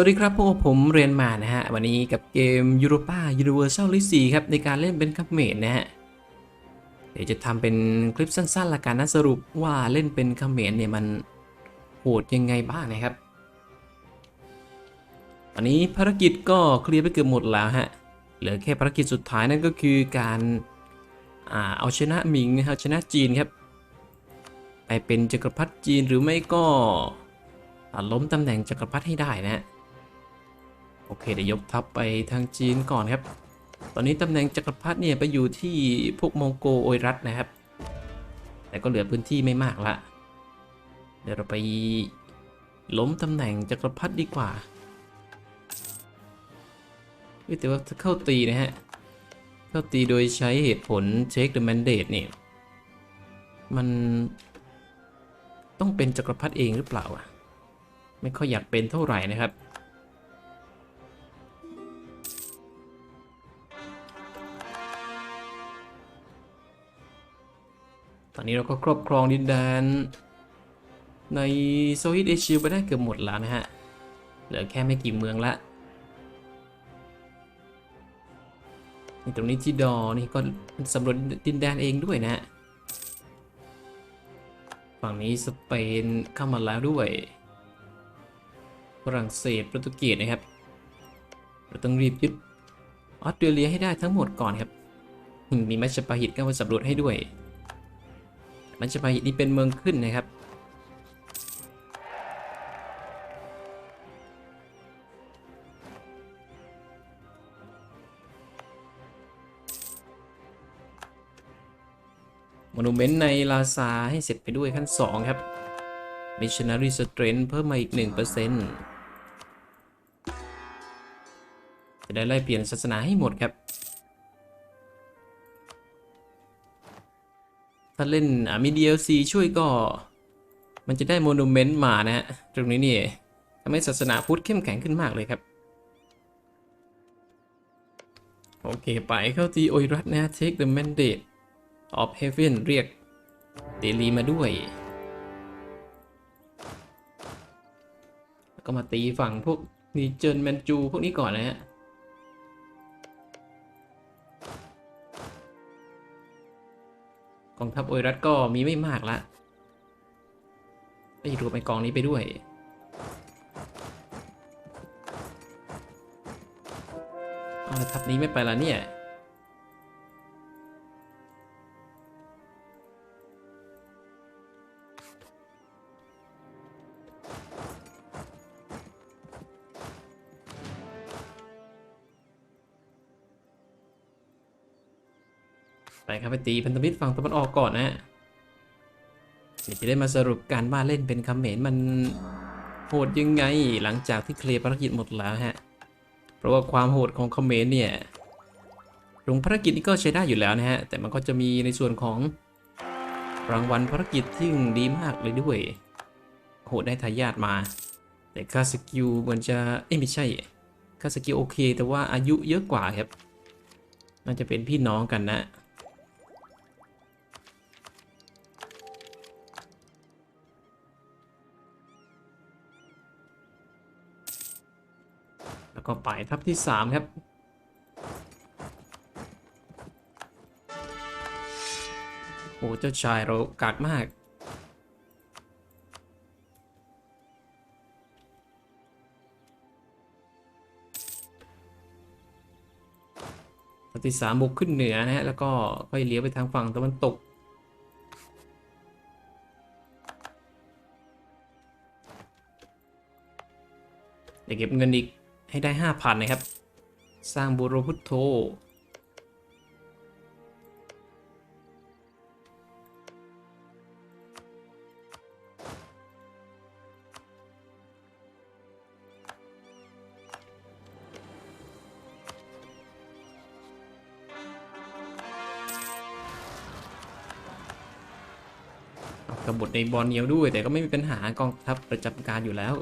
วัสดีครับพวกผมเรียนมานะฮะ วันนี้กับเกม Europa Universal League 4ครับ ในการเล่นเป็นคัพเมดนะฮะ เดี๋ยวจะทำเป็นคลิปสั้นๆละกันนะสรุปว่าเล่นเป็นคัพเมดเนี่ยมันโหดยังไงบ้างนะครับ ตอนนี้ภารกิจก็เคลียร์ไปเกือบหมดแล้วฮะ เหลือแค่ภารกิจสุดท้ายนั่นก็คือการอาเอาชนะหมิงนะครับชนะจีนครับ ไปเป็นจักรพรรดิจีนหรือไม่ก็ล้มตำแหน่งจักรพรรดิให้ได้นะฮะ โอเคเดี๋ยวยกทัพไปทางจีนก่อนครับ ตอนนี้ตำแหน่งจักรพรรดิเนี่ยไปอยู่ที่พวกมองโกโอยรัตนะครับ แต่ก็เหลือพื้นที่ไม่มากละ เดี๋ยวเราไปล้มตำแหน่งจักรพรรดิดีกว่าเฮ้ยแต่ว่าถ้าเข้าตีนะฮะ เข้าตีโดยใช้เหตุผล take the mandate เนี่ย มันต้องเป็นจักรพรรดิเองหรือเปล่าอะไม่ค่อยอยากเป็นเท่าไหร่นะครับ อนนี้เราก็ครอบครองดินแดน ในโซล e ตเอเชียไปได้เกือบหมดแล้วนะฮะ เหลือแค่ไม่กี่เมืองละนี่ตรงนี้ที่ดอ นี่ก็สำรวจดินแดนเองด้วยนะฮะ ฝั่งนี้สเปนเข้ามาแล้วด้วยฝรั่งเศสโปรตุเกสนะครับ เราต้องรีบยึดออสเตรเลียให้ได้ทั้งหมดก่อนครับ มีมัชปาหิตก็มาสำรวจให้ด้วย มันจะไปนี่เป็นเมืองขึ้นนะครับ มนูเมนต์ในลาซาให้เสร็จไปด้วยขั้น 2 ครับ Missionary Strength เพิ่มมาอีก 1%จะได้ไล่เปลี่ยนศาสนาให้หมดครับ ถ้าเล่นมี DLC ช่วยก็ มันจะได้โมนูเมนต์มานะฮะ ตรงนี้นี่ทำให้ศาสนาพุทธเข้มแข็งขึ้นมากเลยครับ โอเค ไปเข้าที่โอรัตนะ Take the mandate of heaven เรียกเดลีมาด้วย แล้วก็มาตีฝั่งพวกนีเจนแมนจูพวกนี้ก่อนนะฮะ กองทัพโอยรัตก็มีไม่มากละไอ้รวมไปกองนี้ไปด้วยอาทัพนี้ไม่ไปละเนี่ย ไปครับไปตีพันธมิตรฝั่งตะวันออกก่อนนะฮะเดี๋ยวจะได้มาสรุปการบ้านเล่นเป็นคำเหมนมันโหดยังไงหลังจากที่เคลียร์ภารกิจหมดแล้วฮะ เพราะว่าความโหดของคอมเมนเนี่ยลงภารกิจนี้ก็ใช้ได้อยู่แล้วนะฮะ แต่มันก็จะมีในส่วนของรางวัลภารกิจที่ดีมากเลยด้วย โหดได้ทายาทมา แต่ค่าสกิลมือนจะ เอ้ยไม่ใช่ ค่าสกิลโอเค แต่ว่าอายุเยอะกว่าครับ น่าจะเป็นพี่น้องกันนะ ก็ไปทับที่ 3 ครับ โอ้เจ้าชายเรากาดมาก ทับที่ 3 บุกขึ้นเหนือนะฮะ แล้วก็ค่อยเลี้ยวไปทางฝั่งตะวันตกเดี๋ยวเก็บเงินอีก ให้ได้ 5,000 นะครับ สร้างบูโรพุทโธกบฏในบอลเนียวด้วย แต่ก็ไม่มีปัญหากองทัพประจำการอยู่แล้ว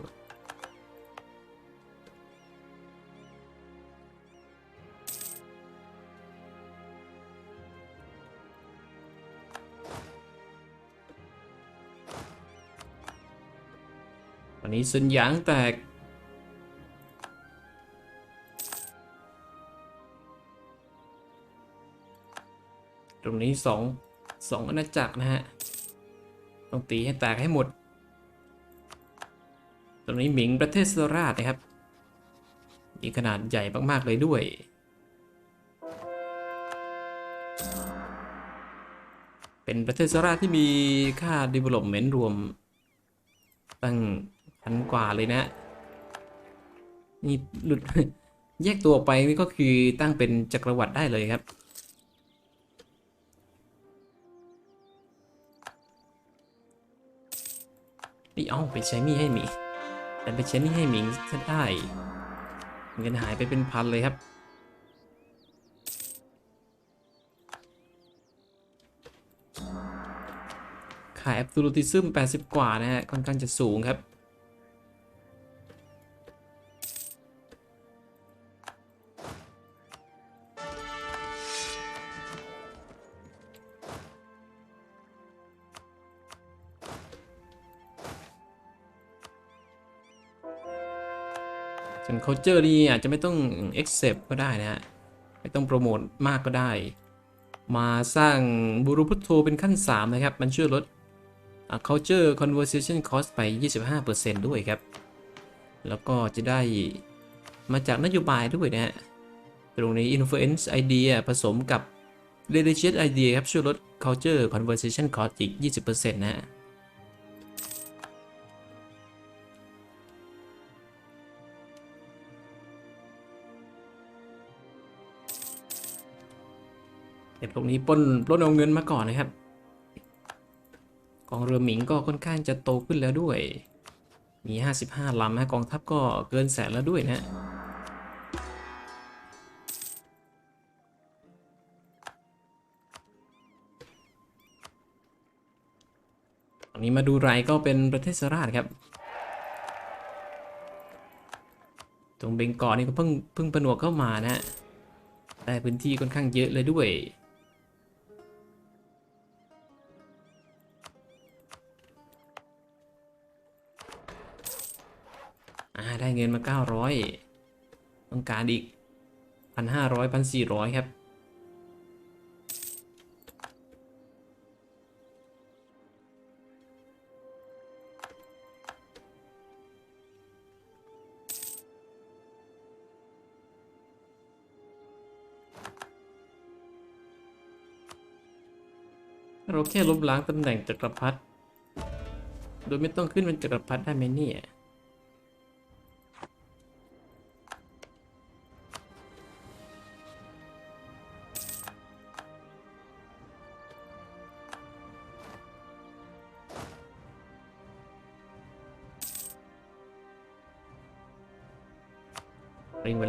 วันนี้ซุนหยางแตก ตรงนี้สองสองอาณาจักรนะฮะ ต้องตีให้แตกให้หมด ตรงนี้หมิงประเทศสุราชนะครับ มีขนาดใหญ่มาก ๆ เลยด้วยเป็นประเทศสุราษที่มีค่า development รวมตั้ง พันกว่าเลยนะนี่หลุดแยกตัวออกไปนี่ก็คือตั้งเป็นจักรวรรดิได้เลยครับ นี่เอาไปใช้หนี่ให้มีแต่ไปใช้หนี่ให้หมิงซะได้เงินหายไปเป็นพันเลยครับขาย absolutism 80 กว่านะฮะค่อนข้างจะสูงครับ ส่วน culture นี่อาจจะไม่ต้อง accept ก็ได้นะฮะ ไม่ต้องโปรโมทมากก็ได้ มาสร้างบูรุพุทโธเป็นขั้น 3 นะครับ มันช่วยลด culture conversation cost ไป 25%ด้วยครับ แล้วก็จะได้มาจากนโยบายด้วยนะฮะ ตรงนี้ influence idea ผสมกับ religious idea ครับ ช่วยลด culture conversation cost อีก 20%นะฮะ เด็กพวกนี้ปล้นปล้นเอาเงินมาก่อนนะครับ กองเรือหมิงก็ค่อนข้างจะโตขึ้นแล้วด้วย มี 55ลำนะกองทัพก็เกินแสนแล้วด้วยนะตอนนี้มาดูรายก็เป็นประเทศสราชครับตรงเบงกอนี่ก็เพิ่งเพิ่งผนวกเข้ามานะฮะได้พื้นที่ค่อนข้างเยอะเลยด้วย ได้เงินมา 900 ต้องการอีก 1,500 1,400 ครับ เราแค่ลบล้างตำแหน่งจักรพรรดิโดยไม่ต้องขึ้นเป็นจักรพรรดิได้ไหมเนี่ย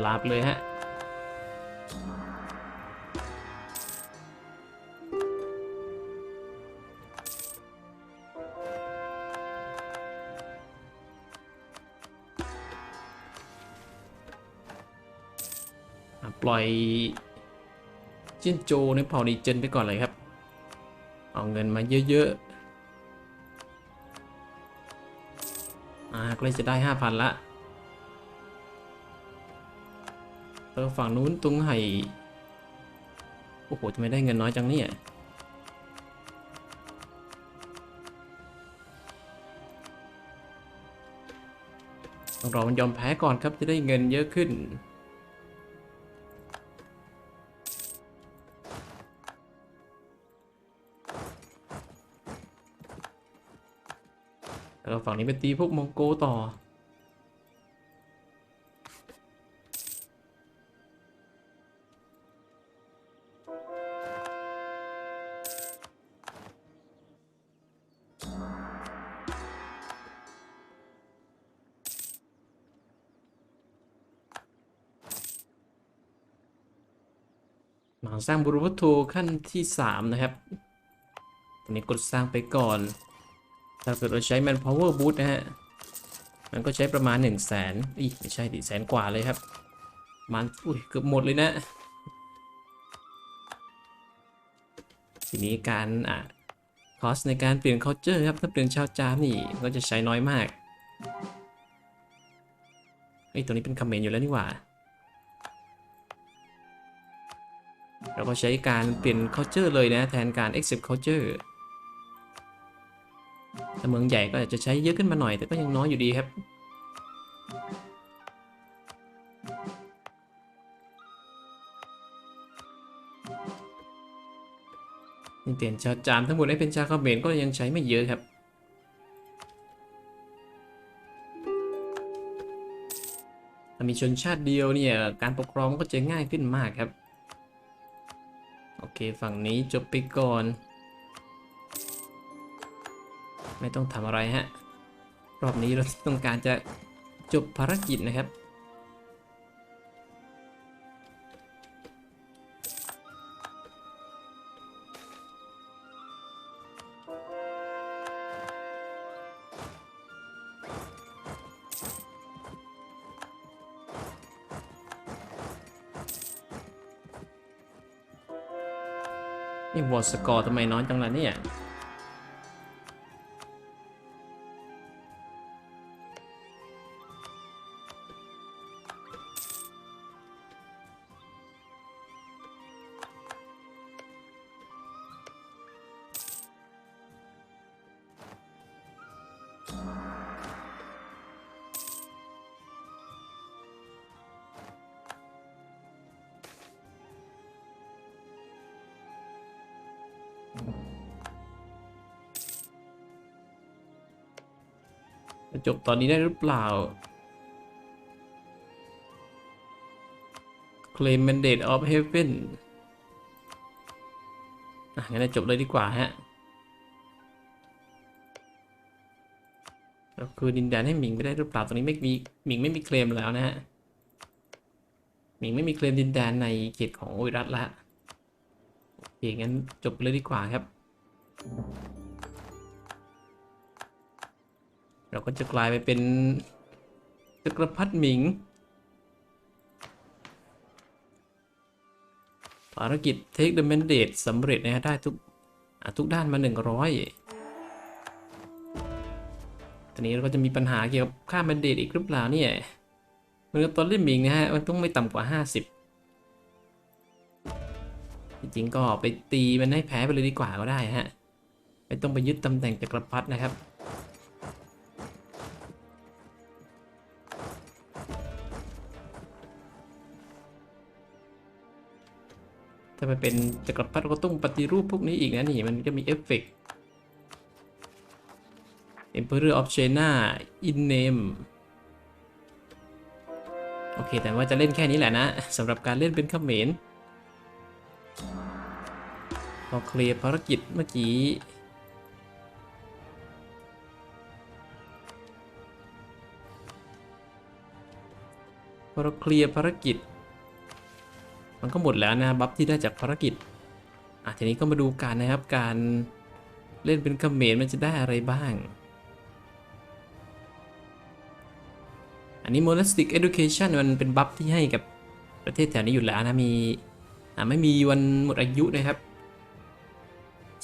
ลาไปเลยฮะอะปล่อยจิ้นโจในเผ่านีเจนไปก่อนเลยครับ เอาเงินมาเยอะๆอ่าก็เลยจะได้ห้าพันละ แล้วฝั่งนู้นตุงไห่โอ้โหทำไม่ได้เงินน้อยจังเนี่ยต้องรอมันยอมแพ้ก่อนครับจะได้เงินเยอะขึ้น แล้วฝั่งนี้ไปตีพวกมองโกต่อ สร้างบุรุวัตถุขั้นที่ 3 นะครับตอนนี้กดสร้างไปก่อนถ้าเกิดเราใช้ manpower boost นะฮะ มันก็ใช้ประมาณ 1 0 0 0 0แสนอีไม่ใช่ดิแสนกว่าเลยครับมันอุ้ยเกือบหมดเลยนะ ทีนี้การอะคอสในการเปลี่ยน culture ครับ ถ้าเปลี่ยนชาวจามนี่ก็จะใช้น้อยมากเฮ้ยตัวนี้เป็นคอมเมนต์อยู่แล้วนี่หว่า เราก็ใช้การเปลี่ยน culture เลยนะ แทนการ accept culture ถ้าเมืองใหญ่ก็อาจจะใช้เยอะขึ้นมาหน่อย แต่ก็ยังน้อยอยู่ดีครับนี่เปลี่ยนชาจามทั้งหมดให้เป็นชาวเขมรก็ยังใช้ไม่เยอะครับถ้ามีชนชาติเดียวเนี่ยการปกครองก็จะง่ายขึ้นมากครับ เคฝั่งนี้จบไปก่อน ไม่ต้องทำอะไรฮะ รอบนี้เราต้องการจะจบภารกิจนะครับ นี่วอสกอร์ทำไมน้อยจังล่ะเนี่ย จบตอนนี้ได้หรือเปล่า Claim Mandate of Heaven อะงั้นจบเลยดีกว่าฮะเราคือดินแดนให้หมิงไม่ได้หรือเปล่าตรงนี้ไม่มีหมิงไม่มีเคลมแล้วนะฮะหมิงไม่มีเคลมดินแดนในเขตของโอวิรัตละโอเคงั้นจบเลยดีกว่าครับ เราก็จะกลายไปเป็นจักรพรรดิหมิง ภารกิจ Take the Mandate สำเร็จนะฮะได้ทุกทุกด้านมา 100 ตอนนี้เราก็จะมีปัญหาเกี่ยวกับค่า Mandate อีกหรือเปล่าเนี่ยเหมือนกับตอนเล่นหมิงนะฮะ มันต้องไม่ต่ำกว่า 50 จริงๆก็ไปตีมันให้แพ้ไปเลยดีกว่าก็ได้ฮะ ไม่ต้องไปยึดตำแหน่งจักรพรรดินะครับ ถ้าไปเป็นจักรพรรดิก็ต้องปฏิรูปพวกนี้อีกนะนี่มันจะมีเอฟเฟกต์ Emperor of China in name โอเค แต่ว่าจะเล่นแค่นี้แหละนะสำหรับการเล่นเป็นเขมรพอเคลียร์ภารกิจเมื่อกี้พอเราเคลียร์ภารกิจ มันก็หมดแล้วนะบัฟที่ได้จากภารกิจอะทีนี้ก็มาดูกันนะครับการเล่นเป็นเขมรมันจะได้อะไรบ้าง อันนี้ monastic education มันเป็นบัฟที่ให้กับประเทศแถวนี้อยู่แล้วนะมีอะไม่มีวันหมดอายุนะครับ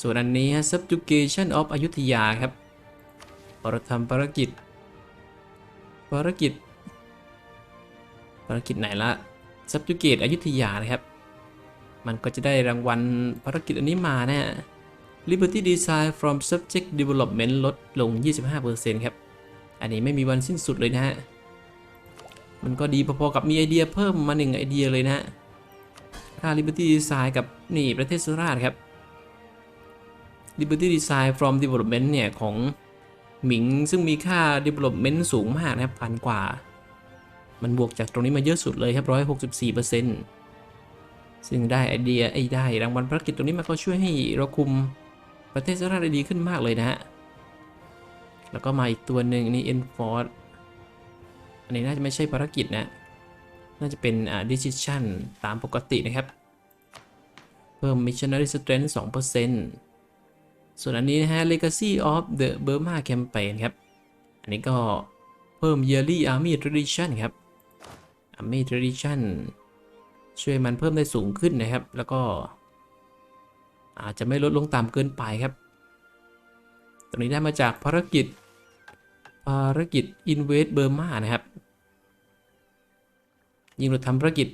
ส่วนอันนี้ฮะ subjugation of อยุธยาครับเราทำภารกิจ ภารกิจ ภารกิจไหนละ subjugate อยุธยานะครับ มันก็จะได้รางวัลภารกิจอันนี้มานะฮะ Liberty Design from Subject Development ลดลง 25%ครับ อันนี้ไม่มีวันสิ้นสุดเลยนะฮะ มันก็ดีพอๆกับมีไอเดียเพิ่มมาหนึ่งไอเดียเลยนะฮะค่า Liberty Design กับนี่ประเทศสุราษฎร์ครับ Liberty Design from Development เนี่ย ของหมิงซึ่งมีค่า Development สูงมากนะครับพันกว่า มันบวกจากตรงนี้มาเยอะสุดเลยครับ164%ซึ่งได้ไอเดียไอ้ได้รางวัลภารกิจตรงนี้มันก็ช่วยให้เราคุมประเทศสหรัฐได้ดีขึ้นมากเลยนะฮะ แล้วก็มาอีกตัวหนึ่งนี่ enforce อันนี้น่าจะไม่ใช่ภารกิจนะ น่าจะเป็นอ่า decision ตามปกตินะครับ เพิ่ม missionary strength 2%ส่วนอันนี้นะฮะ legacy of the Burma campaign ครับ อันนี้ก็เพิ่ม yearly army tradition ครับ army tradition ช่วยมันเพิ่มได้สูงขึ้นนะครับ แล้วก็ อาจจะไม่ลดลงต่ำเกินไปครับ ตรงนี้ได้มาจากภารกิจ ภารกิจ Invest Burma นะครับ ยิ่งเราทำภารกิจ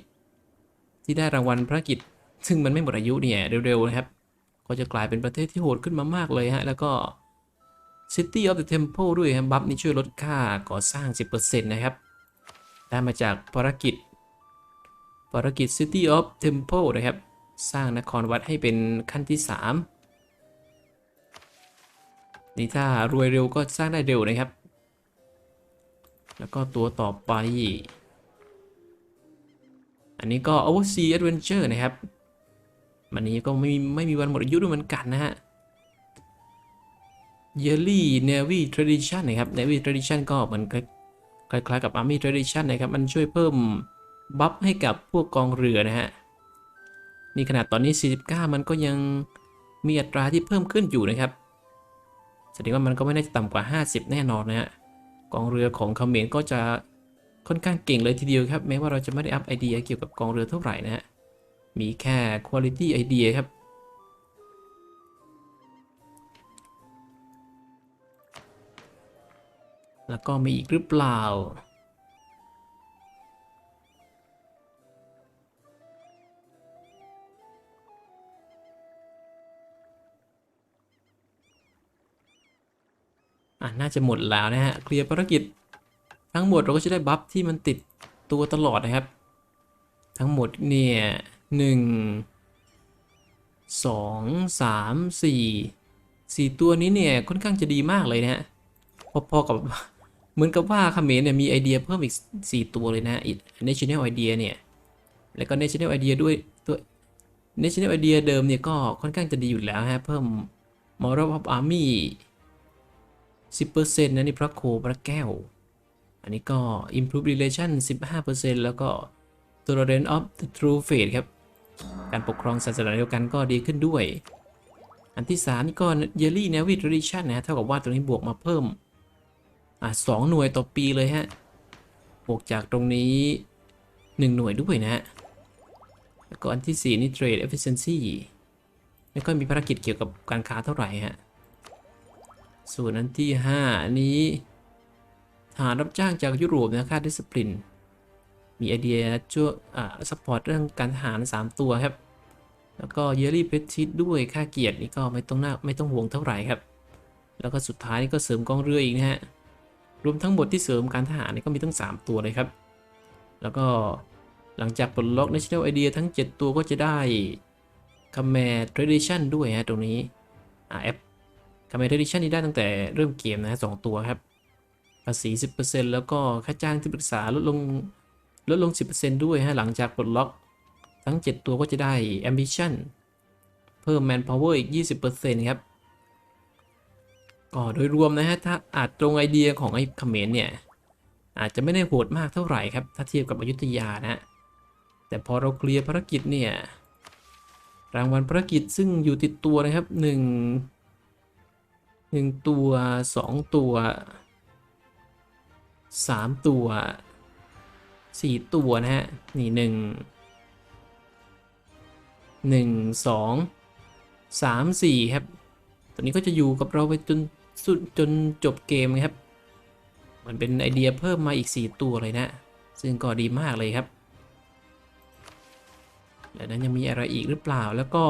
ที่ได้รางวัลภารกิจ ซึ่งมันไม่หมดอายุเนี่ยเร็วๆนะครับ ก็จะกลายเป็นประเทศที่โหดขึ้นมามากเลยฮะ แล้วก็ City of the Temple ด้วยครับบัฟนี่ช่วยลดค่าก่อสร้าง 10%นะครับ ได้มาจากภารกิจภารกิจ City of Temple นะครับ สร้างนครวัดให้เป็นขั้นที่ 3 นี่ถ้ารวยเร็วก็สร้างได้เร็วนะครับ แล้วก็ตัวต่อไป อันนี้ก็ Oversea Adventure นะครับ วันนี้ก็ไม่มีไม่มีวันหมดอายุด้วยเหมือนกันนะฮะ Yearly Navy Tradition นะครับ Navy Tradition ก็เหมือน คล้ายๆกับ Army Tradition นะครับ มันช่วยเพิ่มบัฟให้กับพวกกองเรือนะฮะ นี่ขนาดตอนนี้ 49 มันก็ยังมีอัตราที่เพิ่มขึ้นอยู่นะครับ แสดงว่ามันก็ไม่น่าจะต่ำกว่า 50 แน่นอนนะฮะ กองเรือของเขมรก็จะค่อนข้างเก่งเลยทีเดียวครับ แม้ว่าเราจะไม่ได้อัพไอเดียเกี่ยวกับกองเรือเท่าไหร่นะฮะ มีแค่ quality idea ครับ แล้วก็มีอีกหรือเปล่า อะ น่าจะหมดแล้วนะฮะ เคลียร์ภารกิจ ทั้งหมดเราก็จะได้บัฟที่มันติดตัวตลอดนะครับ ทั้งหมดเนี่ยหนึ่งสองสามสี่สี่ตัวนี้เนี่ยค่อนข้างจะดีมากเลยนะฮะ พอๆกับ เหมือนกับว่าเขมรเนี่ยมีไอเดียเพิ่มอีก 4 ตัวเลยนะ national idea เนี่ย แล้วก็ national idea ด้วยตัว national idea เดิมเนี่ยก็ค่อนข้างจะดีอยู่แล้วฮะ เพิ่ม moral of army 10%นะนี่พระโคพระแก้ว อันนี้ก็ improve relation 15%แล้วก็ tolerance of the true faith ครับ การปกครองศาสนาเดียวกันก็ดีขึ้นด้วย อันที่ 3 นี่ก็ yearly navy tradition นะฮะเท่ากับว่าตัวนี้บวกมาเพิ่ม อะสองหน่วยต่อปีเลยฮะบวกจากตรงนี้ 1 หน่วยด้วยนะฮะ แล้วก็อันที่ 4 นี่ trade efficiency ไม่ค่อยมีภารกิจเกี่ยวกับการค้าเท่าไหร่ฮะ ส่วนอันที่ 5 อันนี้ทหารรับจ้างจากยุโรปนะค่าดิส p ปลินมีไอเดียช่วยอ่าสปอร์ตเรื่องการทหาร 3 ตัวครับ แล้วก็ yearly prestige ด้วยค่าเกียรตินี่ก็ไม่ต้องน่าไม่ต้องห่วงเท่าไหร่ครับ แล้วก็สุดท้ายนี่ก็เสริมกองเรืออีกนะฮะ รวมทั้งหมดที่เสริมการทหารนี่ก็มีตั้ง 3 ตัวเลยครับ แล้วก็หลังจากปลดล็อก National Idea ทั้ง 7 ตัวก็จะได้ Command Tradition ด้วยฮะตรงนี้อ่าแอป Command Tradition นี่ได้ตั้งแต่เริ่มเกมนะฮะสองตัวครับ ภาษี 10%แล้วก็ค่าจ้างที่ปรึกษาลดลงลดลง 10%ด้วยฮะหลังจากปลดล็อกทั้ง 7 ตัวก็จะได้ Ambition เพิ่ม Manpower อีก 20%ครับ ก็โดยรวมนะฮะถ้าอาจตรงไอเดียของไอ้เขมรเนี่ยอาจจะไม่ได้โหดมากเท่าไหร่ครับ ถ้าเทียบกับอยุธยานะฮะแต่พอเราเคลียร์ภารกิจเนี่ยรางวัลภารกิจซึ่งอยู่ติดตัวนะครับหนึ่งหนึ่งตัวสองตัวสามตัวสี่ตัวนะฮะนี่หนึ่งหนึ่งสองสามสี่ครับ ตัวนี้ก็จะอยู่กับเราไปจน สุดจนจบเกมครับ มันเป็นไอเดียเพิ่มมาอีก 4 ตัวเลยนะ ซึ่งก็ดีมากเลยครับแล้วนั้นยังมีอะไรอีกหรือเปล่าแล้วก็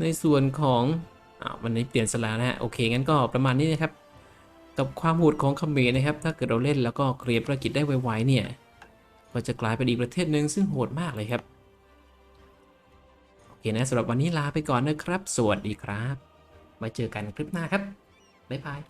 ในส่วนของอ่าวันนี้เปลี่ยนสลานะฮะโอเคงั้นก็ประมาณนี้นะครับ กับความโหดของเขมรนะครับ ถ้าเกิดเราเล่นแล้วก็เคลียร์ภารกิจได้ไวๆเนี่ยก็จะกลายเป็นอีกประเทศหนึ่งซึ่งโหดมากเลยครับโอเคนะสำหรับวันนี้ลาไปก่อนนะครับ สวัสดีครับไว้เจอกันคลิปหน้าครับ บ๊ายบาย